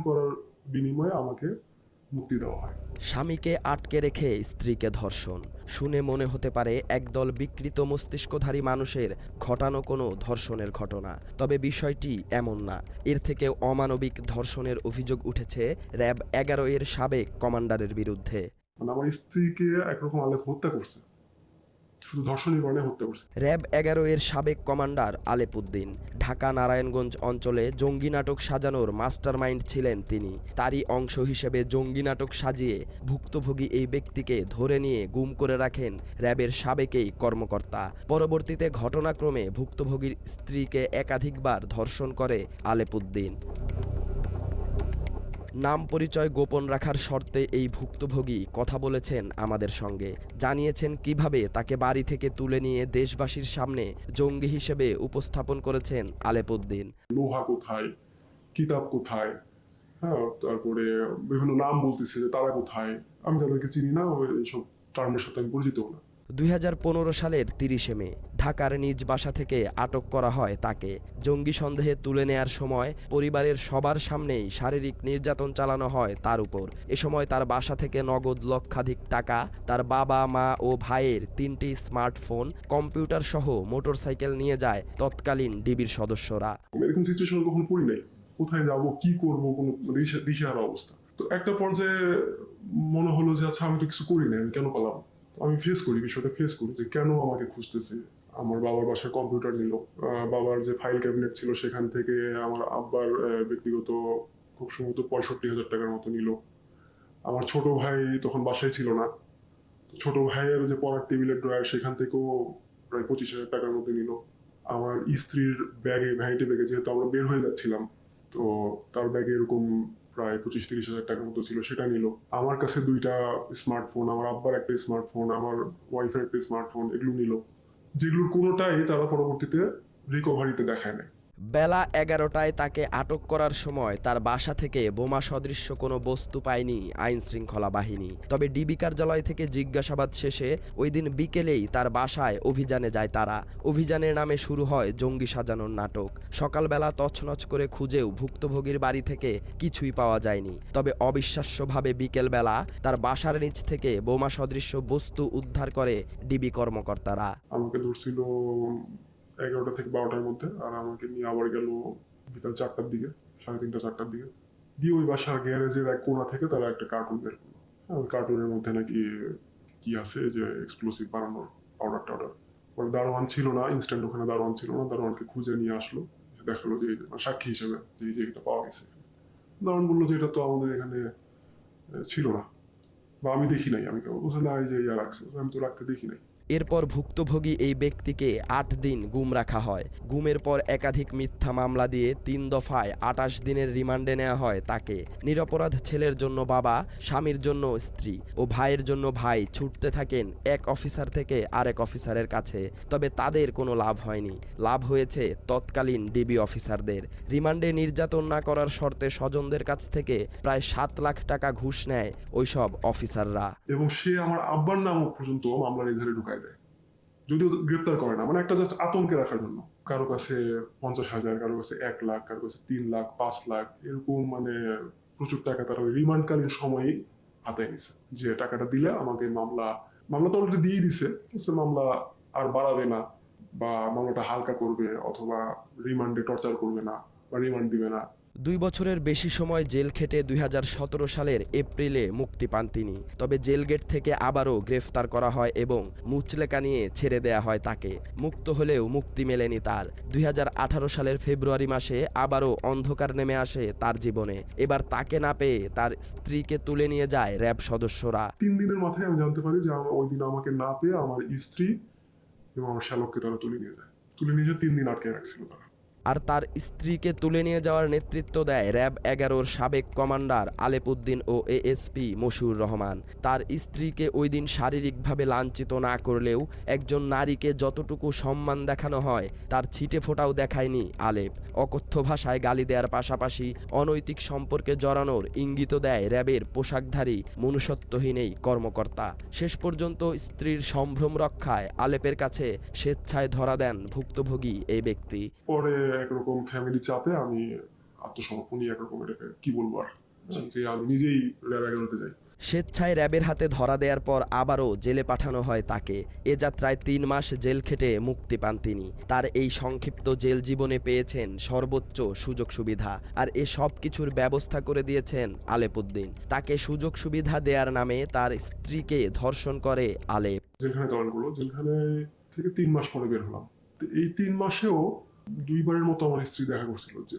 করার বিনিময়ে আমাকে মুক্তি দেওয়া হয়। স্বামীকে আটকে রেখে স্ত্রীকে ধর্ষণ। শুনে মনে হতে পারে একদল বিকৃত মস্তিষ্কধারী মানুষের ঘটানো কোনো ধর্ষণের ঘটনা। তবে বিষয়টি এমন না। এর থেকে অমানবিক ধর্ষণের অভিযোগ উঠেছে র্যাব এগারো এর সাবেক কমান্ডারের বিরুদ্ধে। মানে আমার স্ত্রীকে একরকম আলেপ হত্যা করছে। শুধু ধর্ষণের কারণে হত্যা করছে। র্যাব এগারো এর সাবেক কমান্ডার আলেপুদ্দিন। ঢাকা নারায়ণগঞ্জ অঞ্চলে জঙ্গি নাটক সাজানোর মাস্টারমাইন্ড ছিলেন তিনি। তারই অংশ হিসেবে জঙ্গি নাটক সাজিয়ে ভুক্তভোগী এই ব্যক্তিকে ধরে নিয়ে গুম করে রাখেন র্যাবের সাবেকেই কর্মকর্তা। পরবর্তীতে ঘটনাক্রমে ভুক্তভোগীর স্ত্রীকে একাধিকবার ধর্ষণ করে আলেপুদ্দিন। নাম পরিচয় গোপন রাখার শর্তে এই ভুক্তভোগী কথা বলেছেন আমাদের সঙ্গে। জানিয়েছেন কীভাবে তাকে বাড়ি থেকে তুলে নিয়ে দেশবাসীর সামনে জঙ্গি হিসেবে উপস্থাপন করেছেন আলেপুদ্দিন। লোহা কোথায়? কিতাব কোথায়? হ্যাঁ তারপরে বিভিন্ন নাম বলতেছে যে তারা কোথায়? আমি তাদেরকে চিনি না এইসব টার্মের সাথে আমি পরিচিত না। দুই হাজার পনেরো সালের তিরিশে মে, ঢাকার নিজ বাসা থেকে আটক করা হয় তাকে। জঙ্গি সন্দেহে তুলে নেয়ার সময় পরিবারের সবার সামনেই শারীরিক নির্যাতন চালানো হয় তার উপর। এ সময় তার বাসা থেকে নগদ লক্ষাধিক টাকা, তার বাবা, মা ও ভাইয়ের তিনটি স্মার্টফোন, কম্পিউটার সহ মোটরসাইকেল নিয়ে যায় তৎকালীন ডিবির সদস্যরা। এরকম সিচুয়েশন কখনো পড়ি নাই। কোথায় যাব, কি করব, কোনো দিশা দিশাহারা অবস্থা। তো একটা পর্যায়ে মনে হলো যে আচ্ছা আমি তো কিছু করি নাই, আমি কেন পালাম আমি ফেস করি, বিষয়টা ফেস করি যে কেন আমাকে খুঁজতেছে? আমার বাবার বাসায় কম্পিউটার নিল। বাবার যে ফাইল ক্যাবিনেট ছিল সেখান থেকে আমার আব্বার ব্যক্তিগত খুব সম্ভবত পঁয়ষট্টি হাজার টাকার মতো নিল। আমার ছোট ভাই তখন বাসায় ছিল না। ছোট ভাইয়ের যে পড়ার টেবিলের ড্রয়ার সেখান থেকেও প্রায় পঁচিশ হাজার টাকার মতো নিল। আমার স্ত্রীর ব্যাগে ভ্যানিটি ব্যাগে যেহেতু আমরা বের হয়ে যাচ্ছিলাম, তো তার ব্যাগে এরকম প্রায় পঁচিশ তিরিশ হাজার টাকার মতো ছিল, সেটা নিল। আমার কাছে দুইটা স্মার্টফোন আমার আব্বার একটা স্মার্টফোন আমার ওয়াইফের একটা স্মার্টফোন এগুলো নিল। যেগুলোর কোনোটাই তারা পরবর্তীতে রিকভারিতে দেখায় নাই। বেলা এগারোটায় তাকে আটক করার সময় তার বাসা থেকে বোমা সদৃশ্য কোনো বস্তু পায়নি আইন শৃঙ্খলা বাহিনী। তবে ডিবি কার্যালয় থেকে জিজ্ঞাসাবাদ শেষে ওই দিন বিকেলেই তার বাসায় অভিযানে যায় তারা। অভিযানের নামে শুরু হয় জঙ্গি সাজানোর নাটক। সকালবেলা তছনছ করে খুঁজেও ভুক্তভোগীর বাড়ি থেকে কিছুই পাওয়া যায়নি। তবে অবিশ্বাস্যভাবে বিকেলবেলা তার বাসার নিচ থেকে বোমা সদৃশ্য বস্তু উদ্ধার করে ডিবি কর্মকর্তারা। আমাকে ধরছিল এগারোটা থেকে বারোটার মধ্যে আর আমাকে নিয়ে আবার গেল বিকাল চারটার দিকে সাড়ে তিনটা চারটার দিকে। দিয়ে ওই বাসার গ্যারেজের এক কোণা থেকে তারা একটা কার্টুন বের করল। হ্যাঁ, ওই কার্টুনের মধ্যে নাকি কি আছে যে এক্সপ্লোসিভ বানানোর পাউডার টাউডার পরে দারোয়ান ছিল না ইনস্ট্যান্ট ওখানে দারোয়ান ছিল না দারোয়ানকে খুঁজে নিয়ে আসলো। দেখাল যে মানে সাক্ষী হিসেবে যে এই যে এটা পাওয়া গেছে। দারোয়ান বলল যে এটা তো আমাদের এখানে ছিল না। বা আমি দেখি নাই আমি বলছে না এই যে ইয়া রাখছে। আমি তো রাখতে দেখি নাই। এরপর ভুক্তভোগী এই ব্যক্তিকে আট দিন গুম রাখা হয়। গুমের পর একাধিক মিথ্যা মামলা দিয়ে তিন দফায় আটাশ দিনের রিমান্ডে নেওয়া হয় তাকে। নিরপরাধ ছেলের জন্য বাবা, স্বামীর জন্য স্ত্রী ও ভাইয়ের জন্য ভাই ছুটতে থাকেন এক অফিসার থেকে আরেক অফিসারের কাছে। তবে তাদের কোনো লাভ হয়নি। লাভ হয়েছে তৎকালীন ডিবি অফিসারদের। রিমান্ডে নির্যাতন না করার শর্তে স্বজনদের কাছ থেকে প্রায় সাত লাখ টাকা ঘুষ নেয় ওইসব অফিসাররা। এবং সে আমার আব্বার নাম পর্যন্ত মামলার এধারে ঢুকায় যদিও গ্রেপ্তার করে না মানে একটা জাস্ট আতঙ্কে রাখার জন্য। কারও কাছে পঞ্চাশ হাজার, কারও কাছে এক লাখ, কারও কাছে তিন লাখ, পাঁচ লাখ, এরকম মানে প্রচুর টাকা তারা ওই রিমান্ডকালীন সময়েই হাতায় নিছে। যে টাকাটা দিলে আমাকে মামলা মামলা তো অলরেডি দিয়ে দিছে মামলা আর বাড়াবে না, বা মামলাটা হালকা করবে, অথবা রিমান্ডে টর্চার করবে না, বা রিমান্ড দিবে না। দুই বছরের বেশি সময় জেল খেটে দুই হাজার সতেরো সালের এপ্রিলে মুক্তি পান তিনি। তবে জেল গেট থেকে আবারও গ্রেফতার করা হয় এবং মুচলেকা নিয়ে ছেড়ে দেয়া হয় তাকে। মুক্ত হলেও মুক্তি মেলেনি তার। দুই হাজার আঠারো সালের ফেব্রুয়ারি মাসে আবারও অন্ধকার নেমে আসে তার জীবনে। এবার তাকে না পেয়ে তার স্ত্রীকে তুলে নিয়ে যায় র্যাব সদস্যরা। তিন দিনের মাথায় আমি জানতে পারি যে ওই দিন আমাকে না পেয়ে আমার স্ত্রী এবং আমার শ্যালককে তারা তুলে নিয়ে যায়। তুলে নিয়ে যেয়ে তিন দিন আটকে রাখছিল তারা। আর তার স্ত্রীকে তুলে নিয়ে যাওয়ার নেতৃত্ব দেয় র্যাব এগারোর সাবেক কমান্ডার আলেপুদ্দিন ও এএসপি মশিউর রহমান। তার স্ত্রীকে ওই দিন শারীরিকভাবে লাঞ্ছিত না করলেও একজন নারীকে যতটুকু সম্মান দেখানো হয়, তার ছিটে ফোটাও দেখায়নি আলেপ। অকথ্য ভাষায় গালি দেওয়ার পাশাপাশি অনৈতিক সম্পর্কে জড়ানোর ইঙ্গিত দেয় র্যাবের পোশাকধারী মনুষ্যত্বহীন কর্মকর্তা। শেষ পর্যন্ত স্ত্রীর সম্ভ্রম রক্ষায় আলেপের কাছে স্বেচ্ছায় ধরা দেন ভুক্তভোগী এই ব্যক্তি। পরে একরকম ফ্যামিলি চাপে আমি আত্মসমর্পণই একরকম এটাকে কি বলব আর? যে আমি নিজেই র্যাব এগারোতে যাই। স্বেচ্ছায় র্যাবের হাতে ধরা দেওয়ার পর আবারও জেলে পাঠানো হয় তাকে। এ যাত্রায় তিন মাস জেল খেটে মুক্তি পান তিনি। তার এই সংক্ষিপ্ত জেল জীবনে পেয়েছেন সর্বোচ্চ সুযোগ সুবিধা আর এ সব কিছুর ব্যবস্থা করে দিয়েছেন আলেপুদ্দিন। তাকে সুযোগ সুবিধা দেওয়ার নামে তার স্ত্রীকে ধর্ষণ করে আলেপ। জেলখানে চালান করল। জেলখানে থেকে তিন মাস পরে বের হলাম। এই তিন মাসেও দুইবারের মতো আমার স্ত্রী দেখা করছিল যে